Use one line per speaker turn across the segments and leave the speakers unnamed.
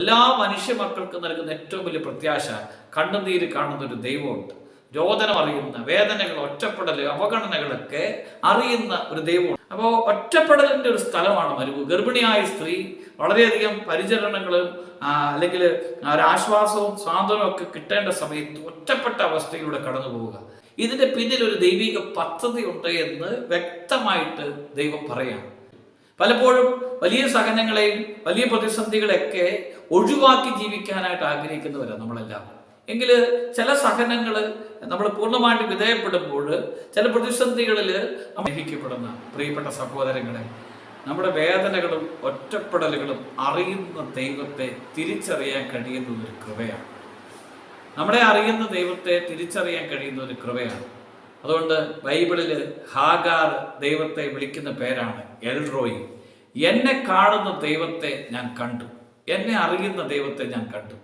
എല്ലാ മനുഷ്യ മക്കൾക്കും നൽകുന്ന ഏറ്റവും വലിയ പ്രത്യാശ കണ്ണുനീര് കാണുന്ന ഒരു ദൈവമുണ്ട്. രോദനം അറിയുന്ന വേദനകൾ ഒറ്റപ്പെടൽ അവഗണനകളൊക്കെ അറിയുന്ന ഒരു ദൈവമുണ്ട്. അപ്പോൾ ഒറ്റപ്പെടലിന്റെ ഒരു സ്ഥലമാണ് മരുഭൂ ഗർഭിണിയായ സ്ത്രീ വളരെയധികം പരിചരണങ്ങളും അല്ലെങ്കിൽ ഒരാശ്വാസവും സ്വാതന്ത്ര്യവും ഒക്കെ കിട്ടേണ്ട സമയത്ത് ഒറ്റപ്പെട്ട അവസ്ഥയിലൂടെ കടന്നു പോവുക. ഇതിന്റെ പിന്നിൽ ഒരു ദൈവിക പദ്ധതി ഉണ്ട് എന്ന് വ്യക്തമായിട്ട് ദൈവം പറയാണ്. പലപ്പോഴും വലിയ സഹനങ്ങളെയും വലിയ പ്രതിസന്ധികളെയൊക്കെ ഒഴിവാക്കി ജീവിക്കാനായിട്ട് ആഗ്രഹിക്കുന്നവരാണ് നമ്മളെല്ലാം. എങ്കിൽ ചില സഹനങ്ങൾ നമ്മൾ പൂർണമായിട്ട് വിധേയപ്പെടുമ്പോൾ ചില പ്രതിസന്ധികളിൽ അർഹിക്കപ്പെടുന്ന പ്രിയപ്പെട്ട സഹോദരങ്ങളെ നമ്മുടെ വേദനകളും ഒറ്റപ്പെടലുകളും അറിയുന്ന ദൈവത്തെ തിരിച്ചറിയാൻ കഴിയുന്ന ഒരു കൃപയാണ്. നമ്മളെ അറിയുന്ന ദൈവത്തെ തിരിച്ചറിയാൻ കഴിയുന്ന ഒരു കൃപയാണ്. അതുകൊണ്ട് ബൈബിളിൽ ഹാഗാർ ദൈവത്തെ വിളിക്കുന്ന പേരാണ് എൽറോയി എന്നെ കാണുന്ന ദൈവത്തെ ഞാൻ കണ്ടു. എന്നെ അറിയുന്ന ദൈവത്തെ ഞാൻ കണ്ടു.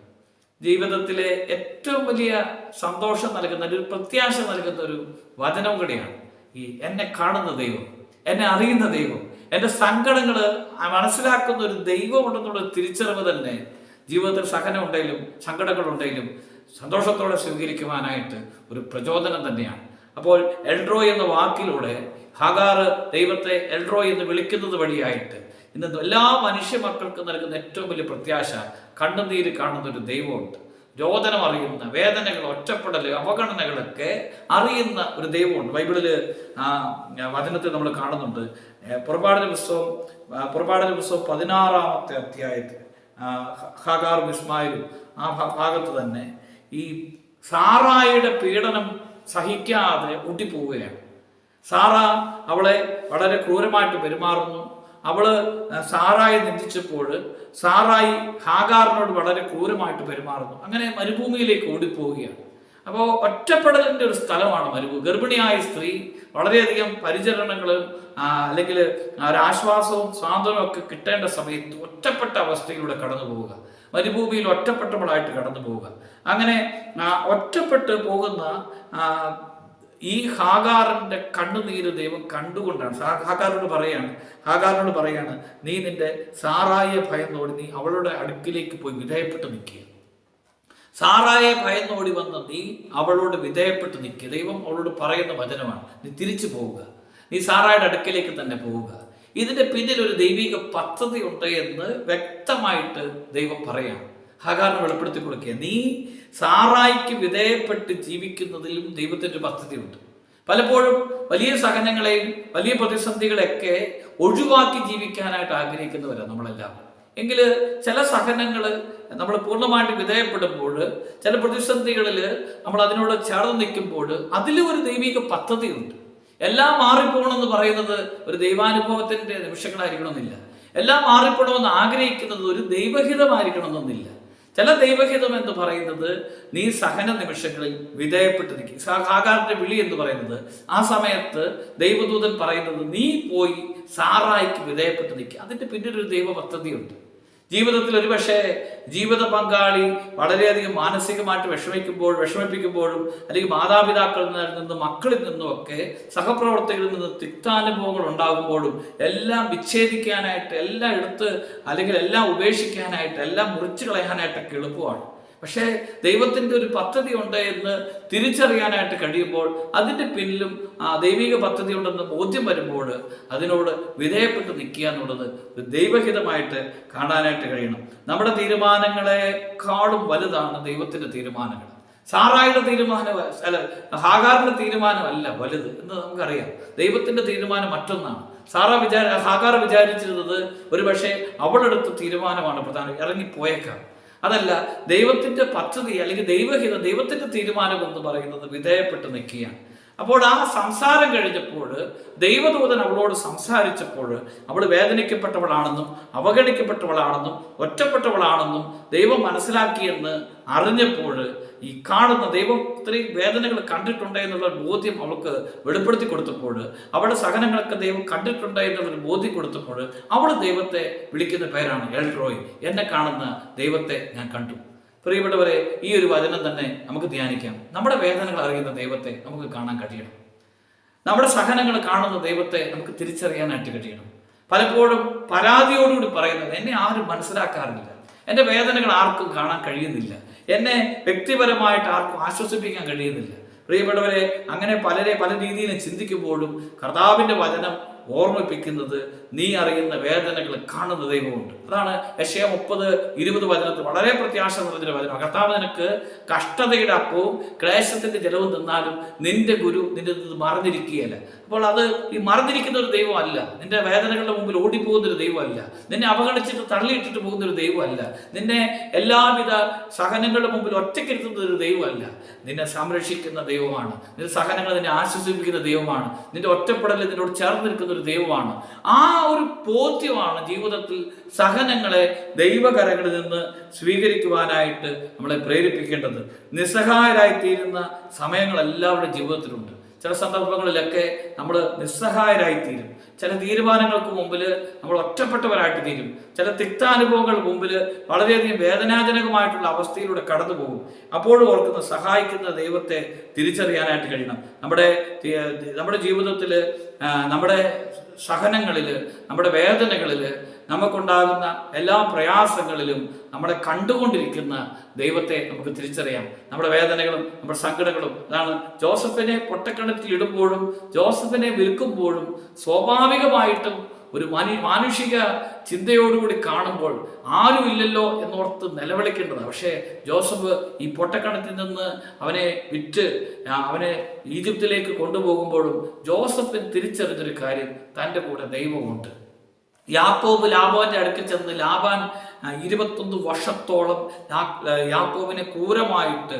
ജീവിതത്തിലെ ഏറ്റവും വലിയ സന്തോഷം നൽകുന്ന ഒരു പ്രത്യാശ നൽകുന്ന ഒരു വചനം കൂടിയാണ് ഈ എന്നെ കാണുന്ന ദൈവം എന്നെ അറിയുന്ന ദൈവം. എന്റെ സങ്കടങ്ങൾ മനസ്സിലാക്കുന്ന ഒരു ദൈവമുണ്ടെന്നുള്ള തിരിച്ചറിവ് തന്നെ ജീവിതത്തിൽ സഹനമുണ്ടെങ്കിലും സങ്കടങ്ങളുണ്ടെങ്കിലും സന്തോഷത്തോടെ സ്വീകരിക്കുവാനായിട്ട് ഒരു പ്രചോദനം തന്നെയാണ്. അപ്പോൾ എൽഡ്രോ എന്ന വാക്കിലൂടെ ഹഗാർ ദൈവത്തെ എൽഡ്രോ എന്ന് വിളിക്കുന്നത് വഴിയായിട്ട് ഇന്ന് എല്ലാ മനുഷ്യ മക്കൾക്കും നൽകുന്ന ഏറ്റവും വലിയ പ്രത്യാശ കണ്ണുനീര് കാണുന്ന ഒരു ദൈവമുണ്ട്. രോദനം അറിയുന്ന വേദനകൾ ഒറ്റപ്പെടൽ അവഗണനകളൊക്കെ അറിയുന്ന ഒരു ദൈവമുണ്ട്. ബൈബിളിൽ വചനത്തെ നമ്മൾ കാണുന്നുണ്ട്. ഏ, പുറപ്പാടിന്റെ പുസ്തകം ആ, പുറപ്പാടിന്റെ പുസ്തകം പതിനാറാമത്തെ അധ്യായത്തിൽ ഹാഗാർ വിസ്മായിലും ആ ഭാഗത്ത് തന്നെ ഈ സാറായുടെ പീഡനം സഹിക്കാതെ ഊട്ടിപ്പോവുകയാണ്. സാറ അവളെ വളരെ ക്രൂരമായിട്ട് പെരുമാറുന്നു. അവൾ സാറായി നിന്ദിച്ചപ്പോൾ സാറായി ഹാഗാറിനോട് വളരെ ക്രൂരമായിട്ട് പെരുമാറുന്നു. അങ്ങനെ മരുഭൂമിയിലേക്ക് ഓടിപ്പോവുകയാണ്. അപ്പോൾ ഒറ്റപ്പെടലിന്റെ ഒരു സ്ഥലമാണ് മരുഭൂമി. ഗർഭിണിയായ സ്ത്രീ വളരെയധികം പരിചരണങ്ങളും അല്ലെങ്കിൽ ഒരാശ്വാസവും സ്വാതന്ത്ര്യവും ഒക്കെ കിട്ടേണ്ട സമയത്ത് ഒറ്റപ്പെട്ട അവസ്ഥയിലൂടെ കടന്നു പോവുക. മരുഭൂമിയിൽ ഒറ്റപ്പെട്ടവളായിട്ട് കടന്നു പോവുക. അങ്ങനെ ഒറ്റപ്പെട്ട് പോകുന്ന ഈ ഹാഗാറിന്റെ കണ്ണുനീര് ദൈവം കണ്ടുകൊണ്ടാണ്. ഹാഗാറിനോട് പറയാണ് ഹാഗാറിനോട് പറയാണ് നീ നിന്റെ സാറായെ ഭയന്നോടി നീ അവളുടെ അടുക്കിലേക്ക് പോയി വിധേയപ്പെട്ട് നിൽക്കുക. സാറായെ ഭയന്നോടി വന്ന നീ അവളോട് വിധേയപ്പെട്ട് നിൽക്കുക ദൈവം അവളോട് പറയുന്ന വചനമാണ്. നീ തിരിച്ചു പോവുക. നീ സാറായുടെ അടുക്കലേക്ക് തന്നെ പോവുക. ഇതിന്റെ പിന്നിൽ ഒരു ദൈവിക പദ്ധതി ഉണ്ട് എന്ന് വ്യക്തമായിട്ട് ദൈവം പറയാം. ഹഗാറിന് വെളിപ്പെടുത്തി കൊടുക്കുക. നീ സാറായിക്ക് വിധേയപ്പെട്ട് ജീവിക്കുന്നതിലും ദൈവത്തിന്റെ പദ്ധതിയുണ്ട്. പലപ്പോഴും വലിയ സഹനങ്ങളെയും വലിയ പ്രതിസന്ധികളെയൊക്കെ ഒഴിവാക്കി ജീവിക്കാനായിട്ട് ആഗ്രഹിക്കുന്നവരാണ് നമ്മളെല്ലാം എങ്കിൽ ചില സഹനങ്ങൾ നമ്മൾ പൂർണമായിട്ട് വിധേയപ്പെടുമ്പോൾ ചില പ്രതിസന്ധികളിൽ നമ്മൾ അതിനോട് ചേർന്ന് നിൽക്കുമ്പോൾ അതിലും ഒരു ദൈവിക പദ്ധതിയുണ്ട്. എല്ലാം മാറിപ്പോകണമെന്ന് പറയുന്നത് ഒരു ദൈവാനുഭവത്തിന്റെ നിമിഷങ്ങളായിരിക്കണമെന്നില്ല. എല്ലാം മാറിപ്പോകണമെന്ന് ആഗ്രഹിക്കുന്നത് ഒരു ദൈവഹിതമായിരിക്കണമെന്നൊന്നില്ല. ചില ദൈവഹിതം എന്ന് പറയുന്നത് നീ സഹന നിമിഷങ്ങളിൽ വിധേയപ്പെട്ട് നിൽക്കും. സാകാറിന്റെ വിളി എന്ന് പറയുന്നത് ആ സമയത്ത് ദൈവദൂതൻ പറയുന്നത് നീ പോയി സാറായിക്ക് വിധേയപ്പെട്ട് നിൽക്കുക അതിന്റെ പിന്നിൽ ഒരു ദൈവ പദ്ധതിയുണ്ട് ജീവിതത്തിൽ ഒരുപക്ഷെ ജീവിത പങ്കാളി വളരെയധികം മാനസികമായിട്ട് വിഷമിക്കുമ്പോൾ വിഷമിപ്പിക്കുമ്പോഴും അല്ലെങ്കിൽ മാതാപിതാക്കളിൽ നിന്നും മക്കളിൽ നിന്നും ഒക്കെ സഹപ്രവർത്തകരിൽ നിന്ന് തിക്താനുഭവങ്ങൾ ഉണ്ടാകുമ്പോഴും എല്ലാം വിച്ഛേദിക്കാനായിട്ട് എല്ലാം എടുത്ത് അല്ലെങ്കിൽ എല്ലാം ഉപേക്ഷിക്കാനായിട്ട് എല്ലാം മുറിച്ചു കളയാനായിട്ടൊക്കെ എളുപ്പമാണ്. പക്ഷേ ദൈവത്തിന്റെ ഒരു പദ്ധതി ഉണ്ട് എന്ന് തിരിച്ചറിയാനായിട്ട് കഴിയുമ്പോൾ അതിന്റെ പിന്നിലും ആ ദൈവിക പദ്ധതി ഉണ്ടെന്ന് ബോധ്യം വരുമ്പോൾ അതിനോട് വിധേയപ്പെട്ട് നിൽക്കുക എന്നുള്ളത് ദൈവഹിതമായിട്ട് കാണാനായിട്ട് കഴിയണം. നമ്മുടെ തീരുമാനങ്ങളെക്കാളും വലുതാണ് ദൈവത്തിന്റെ തീരുമാനങ്ങൾ. സാറായുടെ തീരുമാനം അല്ല ഹാഗാറിന്റെ തീരുമാനമല്ല വലുത് എന്ന് നമുക്കറിയാം. ദൈവത്തിന്റെ തീരുമാനം മറ്റൊന്നാണ്. സാറ വിചാര ഹാഗാർ വിചാരിച്ചിരുന്നത് ഒരു പക്ഷേ അവളെടുത്ത തീരുമാനമാണ് പ്രധാനം. ഇറങ്ങിപ്പോയേക്കാം. അതല്ല ദൈവത്തിന്റെ പദ്ധതി അല്ലെങ്കിൽ ദൈവഹിതം ദൈവത്തിന്റെ തീരുമാനം എന്ന് പറയുന്നത് വിധേയപ്പെട്ട് നിൽക്കുകയാണ്. അപ്പോൾ ആ സംസാരം കഴിഞ്ഞപ്പോൾ ദൈവദൂതൻ അവളോട് സംസാരിച്ചപ്പോൾ അവൾ വേദനിക്കപ്പെട്ടവളാണെന്നും അവഗണിക്കപ്പെട്ടവളാണെന്നും ഒറ്റപ്പെട്ടവളാണെന്നും ദൈവം മനസ്സിലാക്കിയെന്ന് അറിഞ്ഞപ്പോൾ ഈ കാണുന്ന ദൈവം ഇത്രയും വേദനകൾ കണ്ടിട്ടുണ്ട് എന്നുള്ള ബോധ്യം അവൾക്ക് വെളിപ്പെടുത്തി കൊടുത്തപ്പോൾ അവളുടെ സഹനങ്ങളൊക്കെ ദൈവം കണ്ടിട്ടുണ്ട് എന്നുള്ളൊരു ബോധ്യം കൊടുത്തപ്പോൾ അവൾ ദൈവത്തെ വിളിക്കുന്ന പേരാണ് എൽറോയ്. എന്നെ കാണുന്ന ദൈവത്തെ ഞാൻ കണ്ടു. പ്രിയപ്പെട്ടവരെ ഈ ഒരു വചനം തന്നെ നമുക്ക് ധ്യാനിക്കാം. നമ്മുടെ വേദനകൾ അറിയുന്ന ദൈവത്തെ നമുക്ക് കാണാൻ കഴിയണം. നമ്മുടെ സഹനങ്ങൾ കാണുന്ന ദൈവത്തെ നമുക്ക് തിരിച്ചറിയാനായിട്ട് കഴിയണം. പലപ്പോഴും പരാതിയോടുകൂടി പറയുന്നത് എന്നെ ആരും മനസ്സിലാക്കാറില്ല. എന്റെ വേദനകൾ ആർക്കും കാണാൻ കഴിയുന്നില്ല. എന്നെ വ്യക്തിപരമായിട്ട് ആർക്കും ആശ്വസിപ്പിക്കാൻ കഴിയുന്നില്ല. പ്രിയപ്പെട്ടവരെ അങ്ങനെ പലരെ പല രീതിയിലും ചിന്തിക്കുമ്പോഴും കർത്താവിന്റെ വചനം ഓർമ്മിപ്പിക്കുന്നത് നീ അറിയുന്ന വേദനകൾ കാണുന്ന ദൈവമുണ്ട്. അതാണ് യശയ മുപ്പത് ഇരുപത് വചനത്തിൽ വളരെ പ്രത്യാശ നിറഞ്ഞ വചനം. കർത്താവ് നിനക്ക് കഷ്ടതയുടെ അപ്പവും ക്ലേശത്തിന്റെ ജലവും തിന്നാലും നിന്റെ ഗുരു നിന്റെ മറന്നിരിക്കുകയല്ല. അപ്പോൾ അത് ഈ മറന്നിരിക്കുന്ന ഒരു ദൈവമല്ല. നിന്റെ വേദനകളുടെ മുമ്പിൽ ഓടിപ്പോകുന്ന ഒരു ദൈവമല്ല. നിന്നെ അവഗണിച്ചിട്ട് തള്ളിയിട്ടിട്ട് പോകുന്ന ഒരു ദൈവമല്ല. നിന്നെ എല്ലാവിധ സഹനങ്ങളുടെ മുമ്പിൽ ഒറ്റക്കിരുത്തുന്ന ഒരു ദൈവമല്ല. നിന്നെ സംരക്ഷിക്കുന്ന ദൈവമാണ്. നിന്റെ സഹനങ്ങൾ നിന്നെ ആശ്വസിപ്പിക്കുന്ന ദൈവമാണ്. നിന്റെ ഒറ്റപ്പെടലിൽ നിന്നോട് ചേർന്ന് നിൽക്കുന്ന ഒരു ദൈവമാണ്. ആ ഒരു ബോധ്യമാണ് ജീവിതത്തിൽ സഹനങ്ങളെ ദൈവകരങ്ങളിൽ നിന്ന് സ്വീകരിക്കുവാനായിട്ട് നമ്മളെ പ്രേരിപ്പിക്കേണ്ടത്. നിസ്സഹായരായിത്തീരുന്ന സമയങ്ങൾ എല്ലാവരുടെ ജീവിതത്തിലുണ്ട്. ചില സന്ദർഭങ്ങളിലൊക്കെ നമ്മൾ നിസ്സഹായരായി തീരും ചില തീരുമാനങ്ങൾക്ക് മുമ്പിൽ നമ്മൾ ഒറ്റപ്പെട്ടവരായിട്ട് തീരും. ചില തിക്താനുഭവങ്ങൾ മുമ്പിൽ വളരെയധികം വേദനാജനകമായിട്ടുള്ള അവസ്ഥയിലൂടെ കടന്നു പോകും അപ്പോഴും ഓർക്കുന്ന സഹായിക്കുന്ന ദൈവത്തെ തിരിച്ചറിയാനായിട്ട് കഴിയണം. നമ്മുടെ നമ്മുടെ ജീവിതത്തിൽ നമ്മുടെ സഹനങ്ങളിൽ നമ്മുടെ വേദനകളിൽ നമുക്കുണ്ടാകുന്ന എല്ലാ പ്രയാസങ്ങളിലും നമ്മളെ കണ്ടുകൊണ്ടിരിക്കുന്ന ദൈവത്തെ നമുക്ക് തിരിച്ചറിയാം. നമ്മുടെ വേദനകളും നമ്മുടെ സങ്കടങ്ങളും അതാണ് ജോസഫിനെ പൊട്ടക്കിണറ്റിൽ ഇടുമ്പോഴും ജോസഫിനെ വിൽക്കുമ്പോഴും സ്വാഭാവികമായിട്ടും ഒരു മനു മാനുഷിക ചിന്തയോടുകൂടി കാണുമ്പോൾ ആരുമില്ലല്ലോ എന്നോർത്ത് നിലവിളിക്കേണ്ടതാണ്. പക്ഷേ ജോസഫ് ഈ പൊട്ടക്കണത്തിൽ നിന്ന് അവനെ വിറ്റ് അവനെ ഈജിപ്തിലേക്ക് കൊണ്ടുപോകുമ്പോഴും ജോസഫിന് തിരിച്ചറിഞ്ഞൊരു കാര്യം തന്റെ കൂടെ ദൈവമുണ്ട്. യാക്കോബ് ലാബാന്റെ അടുക്കൽ ചെന്ന് ലാബാൻ ഇരുപത്തൊന്ന് വർഷത്തോളം യാക്കോബിനെ ക്രൂരമായിട്ട്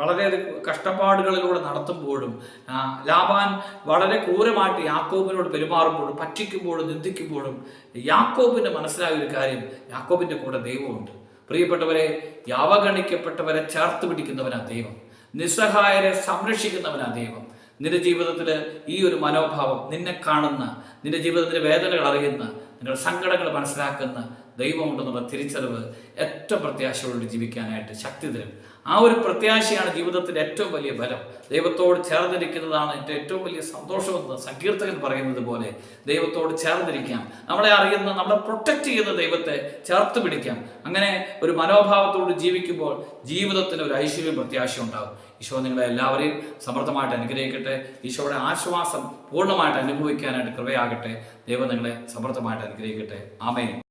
വളരെ കഷ്ടപ്പാടുകളിലൂടെ നടത്തുമ്പോഴും ലാബാൻ വളരെ ക്രൂരമായിട്ട് യാക്കോബിനോട് പെരുമാറുമ്പോഴും പറ്റിക്കുമ്പോഴും നിന്ദിക്കുമ്പോഴും യാക്കോബിന് മനസ്സിലായ ഒരു കാര്യം യാക്കോബിന്റെ കൂടെ ദൈവമുണ്ട്. പ്രിയപ്പെട്ടവരെ അവഗണിക്കപ്പെട്ടവരെ ചേർത്ത് പിടിക്കുന്നവനാ ദൈവം. നിസ്സഹായരെ സംരക്ഷിക്കുന്നവനാ ദൈവം. നിന്റെ ജീവിതത്തിൽ ഈ ഒരു മനോഭാവം നിന്നെ കാണുന്ന നിന്റെ ജീവിതത്തിലെ വേദനകൾ അറിയുന്ന നിങ്ങളുടെ സങ്കടങ്ങൾ മനസ്സിലാക്കുന്ന ദൈവമുണ്ടെന്നുള്ള തിരിച്ചറിവ് ഏറ്റവും പ്രത്യാശയോട് ജീവിക്കാനായിട്ട് ശക്തി തരും. ആ ഒരു പ്രത്യാശയാണ് ജീവിതത്തിന്റെ ഏറ്റവും വലിയ ബലം. ദൈവത്തോട് ചേർന്നിരിക്കുന്നതാണ് എന്റെ ഏറ്റവും വലിയ സന്തോഷമെന്ന് സങ്കീർത്തകൻ പറയുന്നത് പോലെ ദൈവത്തോട് ചേർന്നിരിക്കാം. നമ്മളെ അറിയുന്ന നമ്മളെ പ്രൊട്ടക്റ്റ് ചെയ്യുന്ന ദൈവത്തെ ചേർത്ത് പിടിക്കാം. അങ്ങനെ ഒരു മനോഭാവത്തോട് ജീവിക്കുമ്പോൾ ജീവിതത്തിന് ഒരു ഐശ്വര്യം പ്രത്യാശ ഉണ്ടാകും. ഈശോ നിങ്ങളെ എല്ലാവരെയും സമൃദ്ധമായിട്ട് അനുഗ്രഹിക്കട്ടെ. ഈശോയുടെ ആശ്വാസം പൂർണമായിട്ട് അനുഭവിക്കാനായിട്ട് കൃപയാകട്ടെ. ദൈവം നിങ്ങളെ സമൃദ്ധമായിട്ട് അനുഗ്രഹിക്കട്ടെ. ആമേൻ.